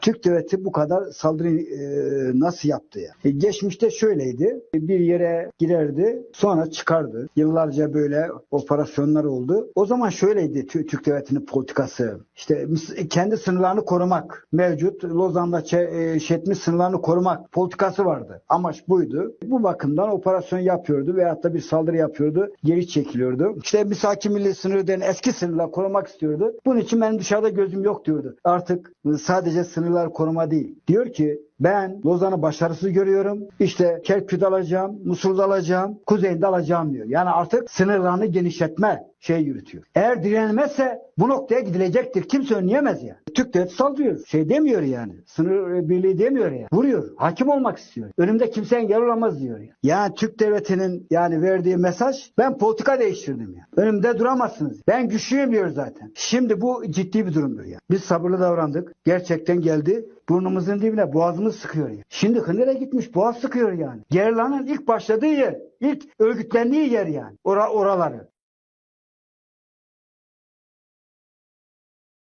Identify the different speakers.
Speaker 1: Türk devleti bu kadar saldırı e, nasıl yaptı ya? E, geçmişte şöyleydi. Bir yere girerdi, sonra çıkardı. Yıllarca böyle operasyonlar oldu. O zaman şöyleydi Tü- Türk devletinin politikası. İşte mis- kendi sınırlarını korumak mevcut. Lozan'da çe- e, şey etmiş sınırlarını korumak politikası vardı. Amaç buydu. Bu bakımdan operasyon yapıyordu veyahut da bir saldırı yapıyordu. Geri çekiliyordu. İşte misaki milli sınırı denen eski sınırlar korumak istiyordu. Bunun için benim dışarıda gözüm yok diyordu. Artık sadece sınırlar koruma değil. Diyor ki ben Lozan'ı başarısız görüyorum. İşte Kerkük'ü de alacağım, Musul'u da alacağım, Kuzey'ini de alacağım diyor. Yani artık sınırlarını genişletme şey yürütüyor. Eğer direnilmezse bu noktaya gidilecektir. Kimse önleyemez yani. Türk devleti saldırıyor. Şey demiyor yani. Sınır birliği demiyor yani. Vuruyor. Hakim olmak istiyor. Önümde kimse engel olamaz diyor yani. Yani Türk devletinin yani verdiği mesaj ben politika değiştirdim yani. Önümde duramazsınız. Ben güçlüyüm diyor zaten. Şimdi bu ciddi bir durumdur yani. Biz sabırlı davrandık. Gerçekten geldi. Burnumuzun dibine boğazımız sıkıyor yani. Şimdi Hınır'a gitmiş boğaz sıkıyor yani. Gerlanın ilk başladığı yer. ilk örgütlendiği yer yani. Ora, oraları.